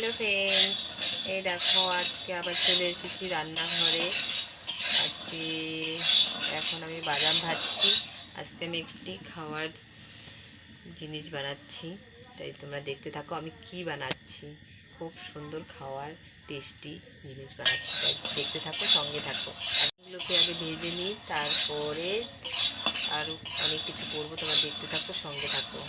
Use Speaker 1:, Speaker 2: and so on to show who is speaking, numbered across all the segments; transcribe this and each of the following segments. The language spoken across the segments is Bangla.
Speaker 1: হ্যালো ফ্রেন্ড এই দেখো আজকে আবার চলে এসেছি রান্নাঘরে। আজকে এখন আমি বাদাম ভাজছি, আজকে আমি একটি খাওয়ার জিনিস বানাচ্ছি। তাই তোমরা দেখতে থাকো আমি কি বানাচ্ছি। খুব সুন্দর খাওয়ার টেস্টি জিনিস বানাচ্ছি। তাই দেখতে থাকো, সঙ্গে থাকো। এগুলোকে আগে ভেজে নিই, তারপরে আরও অনেক কিছু করব, তোমরা দেখতে থাকো, সঙ্গে থাকো।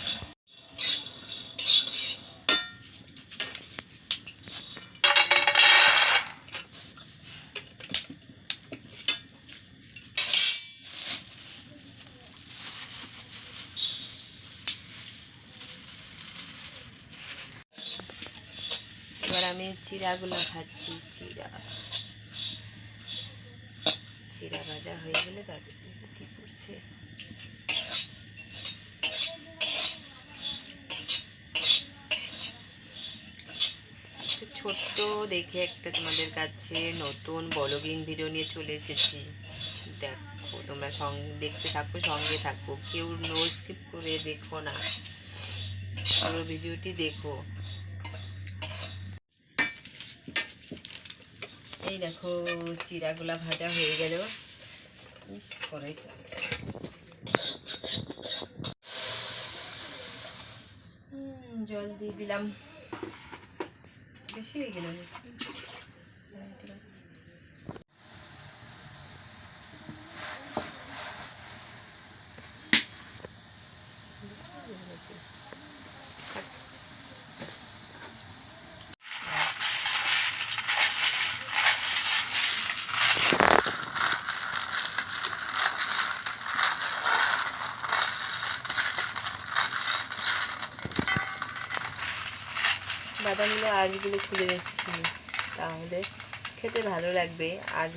Speaker 1: আমি চিড়াগুলো ভাজছি, চিড়া। চিড়া ভাজা হয়ে গেলে দেখব কি করছে? ছোট্ট দেখে একটা তোমাদের কাছে নতুন বলগিং ভিডিও নিয়ে চলে এসেছি। দেখো, তোমরা সঙ্গে দেখতে থাকো, সঙ্গে থাকো। কেউ নো স্কিপ করে দেখো না। পুরো ভিডিওটি দেখো। এই দেখো চিরাগুলা ভাজা হয়ে গেল। জল দিয়ে দিলাম। বেশি হয়ে গেল বাদামগুলো আজগুলো খুলে নিচ্ছি তাহলে খেতে ভালো লাগবে। আজ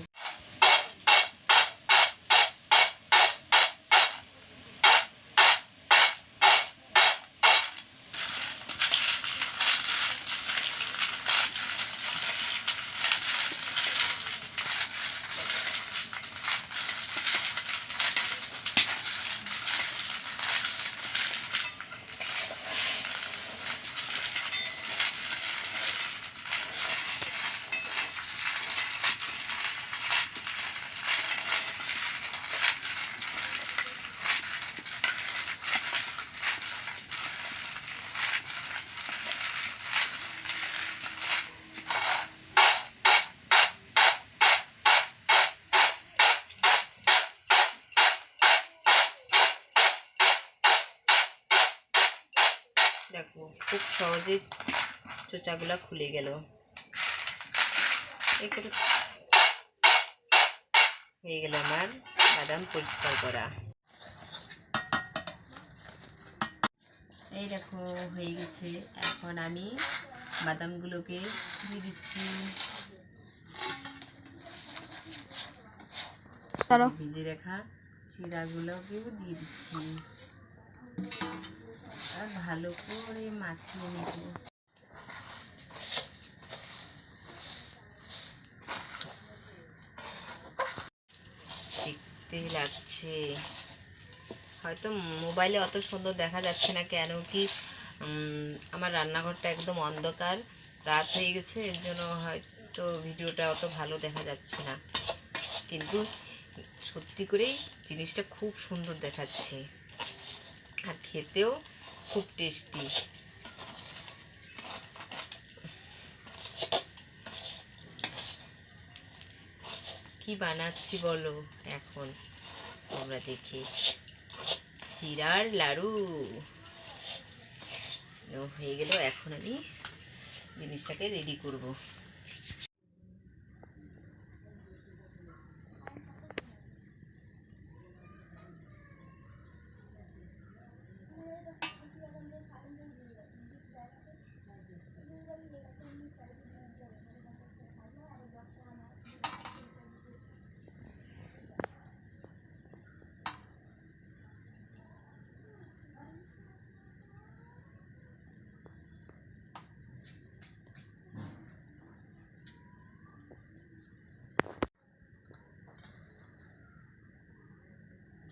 Speaker 1: দেখো খুব সহজে চোচাগুলা খুলে গেল। এই করে হয়ে গেল আমার বাদাম পরিষ্কার করা। এই দেখো হয়ে গেছে। এখন আমি বাদামগুলোকে দিয়ে দিচ্ছি। ভিজে রাখা চিড়াগুলোকেও দিয়ে দিচ্ছি। আর ভালো করে মাখিয়ে নেব। দেখতে লাগছে। হয়তো মোবাইলে অত সুন্দর দেখা যাচ্ছে না কেন কি আমার রান্নাঘরটা একদম অন্ধকার, রাত হয়ে গেছে, এর জন্য হয়তো ভিডিওটা অত ভালো দেখা যাচ্ছে না। কিন্তু সত্যি করেই জিনিসটা খুব সুন্দর দেখাচ্ছে। আর খেতেও খুব টেস্টি কি বানাচ্ছি বলো? এখন তোমরা দেখি। চিরার লাড়ু। হয়ে গেল। এখন আমি জিনিসটাকে রেডি করব।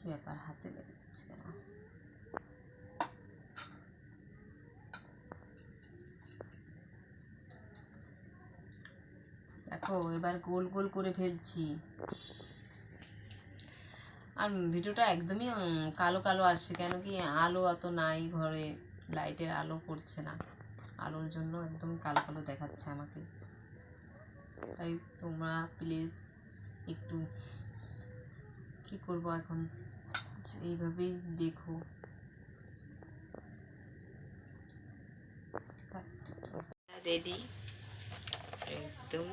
Speaker 1: ব্যাপার হাতে লেগে যাচ্ছে কেন দেখো, এবার গোল গোল করে ফেলছি। আর ভিডিওটা একদমই কালো কালো আসছে, কেন কি আলো অত নাই ঘরে, লাইটের আলো পড়ছে না। আলোর জন্য একদমই কালো কালো দেখাচ্ছে আমাকে। তাই তোমরা প্লিজ একটু কি করব এখন? এইভাবেই দেখো রেডি একদম।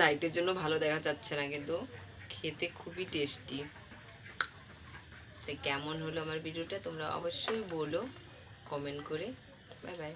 Speaker 1: লাইটের জন্য ভালো দেখা যাচ্ছে না কিন্তু। খেতে খুবই টেস্টি তাই কেমন হলো আমার ভিডিওটা তোমরা অবশ্যই বলো। কমেন্ট করে। Bye bye